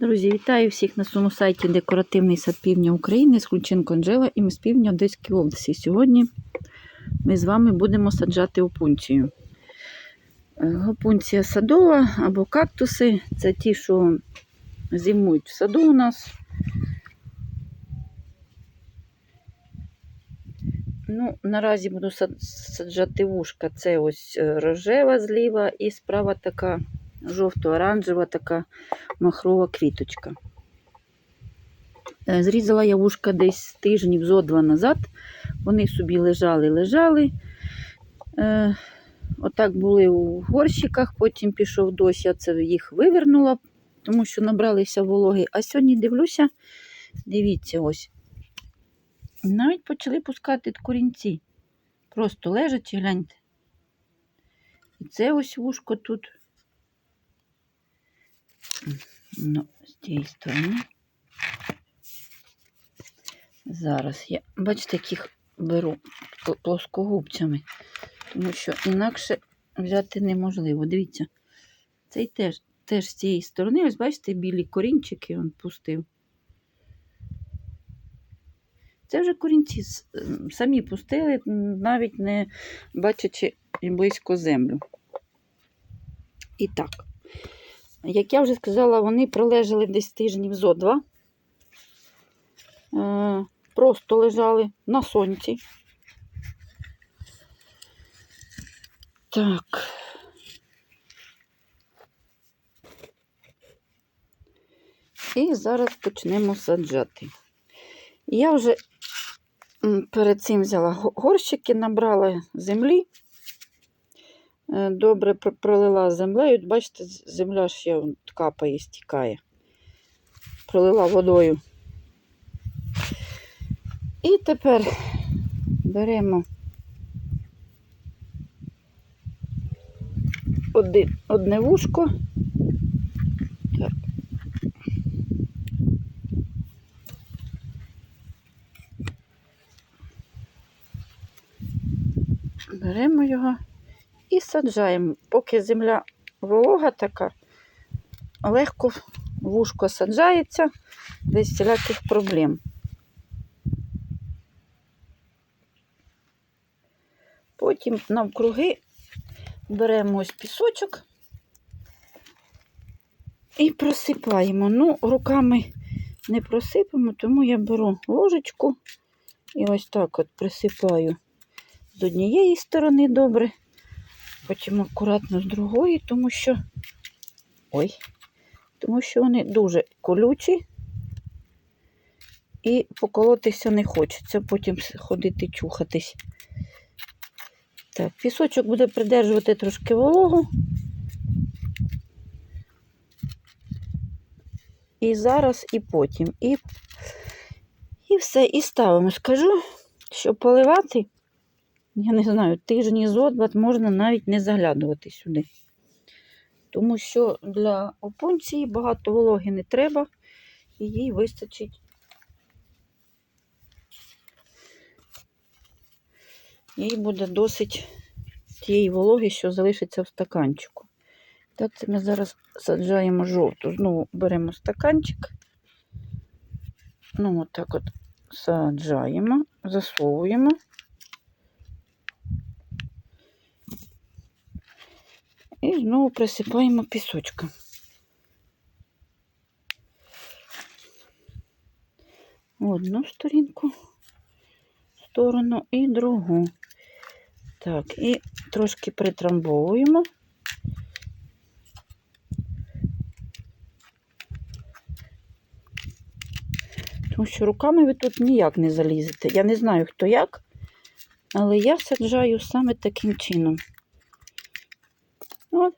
Друзі, вітаю всіх на своєму сайті Декоративний сад півдня України з Ключенко Анжела і ми з півдня Одеської області. Сьогодні ми з вами будемо саджати опунцію. Е, Опунція садова або кактуси це ті, що зимують в саду у нас. Ну, наразі буду саджати вушка. Це ось е, рожева зліва і справа така жовто-оранжева така махрова квіточка. Е, Зрізала я вушка десь тижнів зо два назад. Вони собі лежали, лежали. Е, отак були у горщиках, потім пішов дощ, я це їх вивернула, тому що набралися вологи. А сьогодні дивлюся, дивіться, ось. Навіть почали пускати корінці. Просто лежать і гляньте. І це ось вушко тут. Ну, з цієї сторони. Зараз я, бачите, яких беру плоскогубцями, тому що інакше взяти неможливо. Дивіться, цей теж, теж з цієї сторони, ось бачите, білі корінчики він пустив. Це вже корінці самі пустили, навіть не бачачи близько землю. І так. Як я вже сказала, вони пролежали десь тижнів зо два. Е, Просто лежали на сонці. Так. І зараз почнемо саджати. Я вже перед цим взяла горщики, набрала землі. Е, Добре пролила землею. Бачите, земля ще капає, стікає. Пролила водою. І тепер беремо один, одне вушко. Беремо його і саджаємо. Поки земля волога така, легко вушко саджається без всіляких проблем. Потім навкруги беремо ось пісочок і просипаємо. Ну, руками не просипемо, тому я беру ложечку і ось так от присипаю з однієї сторони добре, потім акуратно з другої, тому що ой, тому що вони дуже колючі і поколотися не хочеться, потім ходити чухатись. Так, пісочок буде придержувати трошки вологу. І зараз, і потім. І, і все, і ставимо. Скажу, що поливати, я не знаю, тижні зо два можна навіть не заглядувати сюди. Тому що для опунції багато вологи не треба, і їй вистачить. Їй буде досить тієї вологи, що залишиться в стаканчику. Так, це ми зараз саджаємо жовту. Знову беремо стаканчик. Ну, отак от саджаємо, засовуємо. І знову присипаємо пісочком. Одну сторінку, сторону і другу. Так, і трошки притрамбовуємо. Тому що руками ви тут ніяк не залізете. Я не знаю, хто як, але я саджаю саме таким чином. От.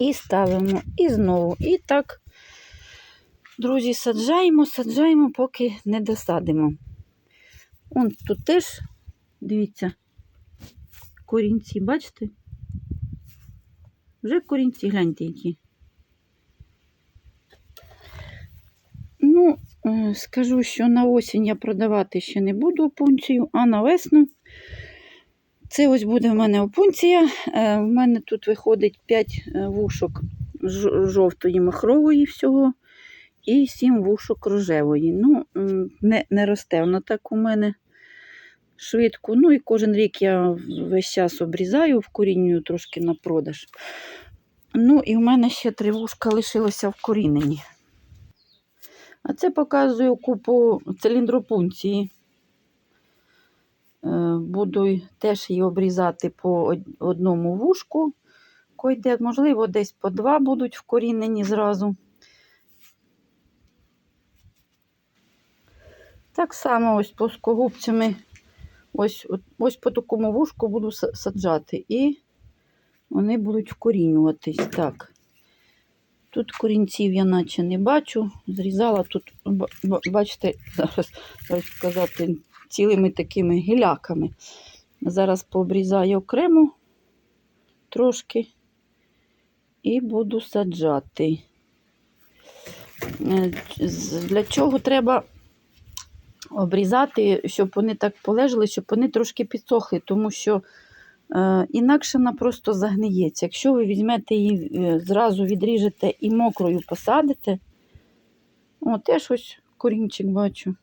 І ставимо, і знову. І так, друзі, саджаємо, саджаємо, поки не досадимо. Он тут теж, дивіться, корінці, бачите? Вже корінці, гляньте які. Ну, е, скажу, що на осінь я продавати ще не буду опунцію, а на весну. Це ось буде в мене опунція. Е, В мене тут виходить 5 вушок жовтої махрової всього і сім вушок рожевої. Ну, не, не росте воно так у мене швидко. Ну і кожен рік я весь час обрізаю, вкорінюю трошки на продаж. Ну, і в мене ще три вушка лишилося вкорінені. А це показую купу циліндропунції. Е, Буду теж її обрізати по одному вушку. Койде, можливо, десь по два будуть вкорінені зразу. Так само ось плоскогубцями, ось, ось по такому вушку буду саджати. І вони будуть вкорінюватись. Так. Тут корінців я наче не бачу. Зрізала тут, ба- ба- бачите, зараз зараз сказати, цілими такими гіляками. Зараз пообрізаю окремо трошки і буду саджати. Е, Для чого треба обрізати, щоб вони так полежали, щоб вони трошки підсохли, тому що е, інакше вона просто загниється. Якщо ви візьмете її, е, зразу відріжете і мокрою посадите, о, теж ось корінчик бачу.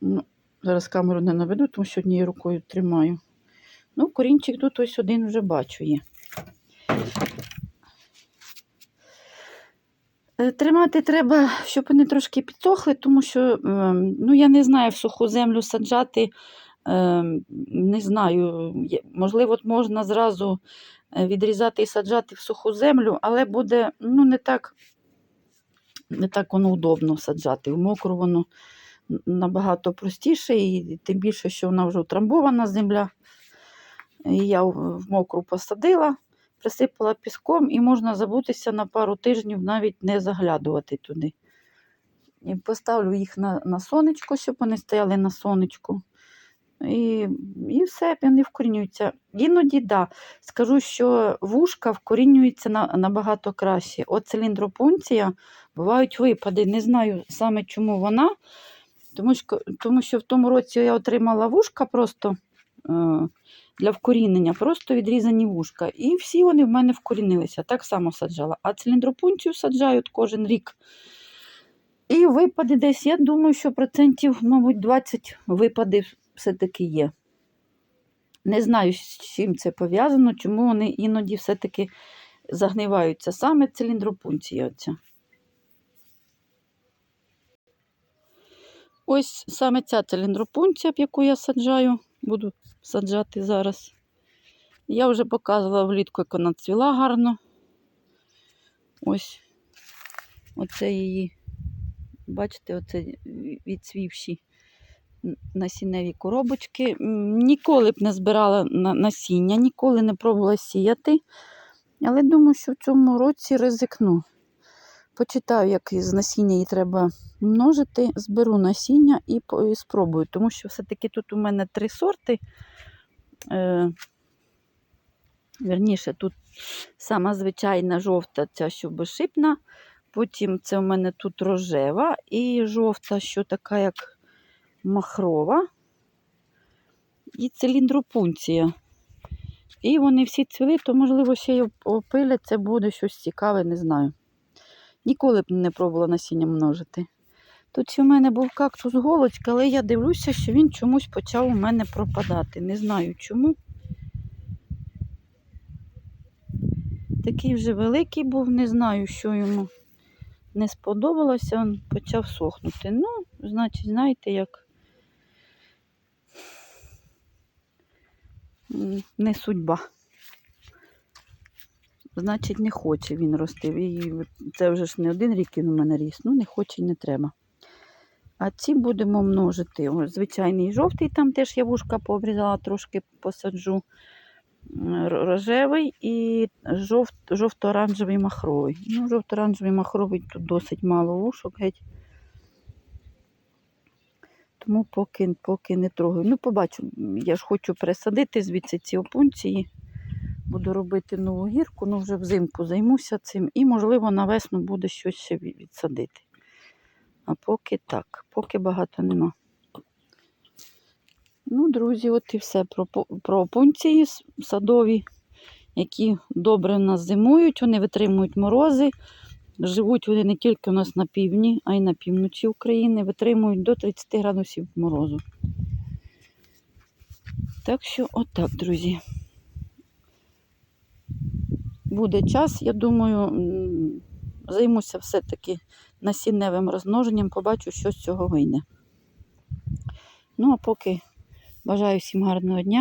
Ну, зараз камеру не наведу, тому що однією рукою тримаю. Ну, корінчик тут ось один вже бачу є. Е, Тримати треба, щоб вони трошки підсохли, тому що, ем, ну, я не знаю, в суху землю саджати, ем, не знаю, можливо, можна зразу е, відрізати і саджати в суху землю, але буде ну, не так, не так воно удобно саджати. В мокру воно набагато простіше, і тим більше, що вона вже утрамбована земля. Я в мокру посадила, присипала піском, і можна забутися на пару тижнів, навіть не заглядувати туди. І поставлю їх на, на сонечко, щоб вони стояли на сонечку. І, і все, вони вкорінюються. Іноді, да, скажу, що вушка вкорінюються на, набагато краще. От циліндропунція, бувають випади. Не знаю саме чому вона, тому що, тому що в тому році я отримала вушка просто е, для вкорінення, просто відрізані вушка. І всі вони в мене вкорінилися. Так само саджала. А циліндропунцію саджають кожен рік. І випади десь, я думаю, що процентів, мабуть, 20 випадів все-таки є. Не знаю, з чим це пов'язано, чому вони іноді все-таки загниваються. Саме циліндропунція оця. Ось саме ця циліндропунція, яку я саджаю, буду саджати зараз. Я вже показувала влітку, як вона цвіла гарно. Ось оце її, бачите, оце відцвівші насінневі коробочки. Ніколи б не збирала насіння, ніколи не пробувала сіяти. Але думаю, що в цьому році ризикну. Почитаю, як із насіння її треба множити, зберу насіння і, спробую. Тому що все-таки тут у мене три сорти. Е, Верніше, тут сама звичайна жовта, ця що безшипна. Потім це у мене тут рожева і жовта, що така, як махрова. І циліндропунція. І вони всі цвіли, то, можливо, ще й опилять, це буде щось цікаве, не знаю. Ніколи б не пробувала насіння множити. Тут в мене був кактус голочка, але я дивлюся, що він чомусь почав у мене пропадати. Не знаю чому. Такий вже великий був, не знаю, що йому не сподобалося, він почав сохнути. Ну, значить, знаєте, як не судьба. Значить, не хоче він рости. І це вже ж не один рік він у мене ріс. Ну, не хоче, і не треба. А ці будемо множити. Ось звичайний жовтий, там теж я вушка пообрізала, трошки посаджу. Рожевий і жовт, жовто-оранжевий махровий. Ну, жовто-оранжевий махровий тут досить мало вушок геть. Тому поки, поки не трогаю. Ну, побачу. Я ж хочу пересадити звідси ці опунції. Буду робити нову гірку, ну вже взимку займуся цим. І, можливо, на весну буде щось відсадити. А поки так, поки багато нема. Ну, друзі, от і все про, про опунції садові. які добре в нас зимують, вони витримують морози. Живуть вони не тільки у нас на півдні, а й на півночі України, витримують до 30 градусів морозу. Так що, отак, друзі. Буде час, я думаю, займуся все-таки насінневим розмноженням, побачу, що з цього вийде. Ну, а поки бажаю всім гарного дня.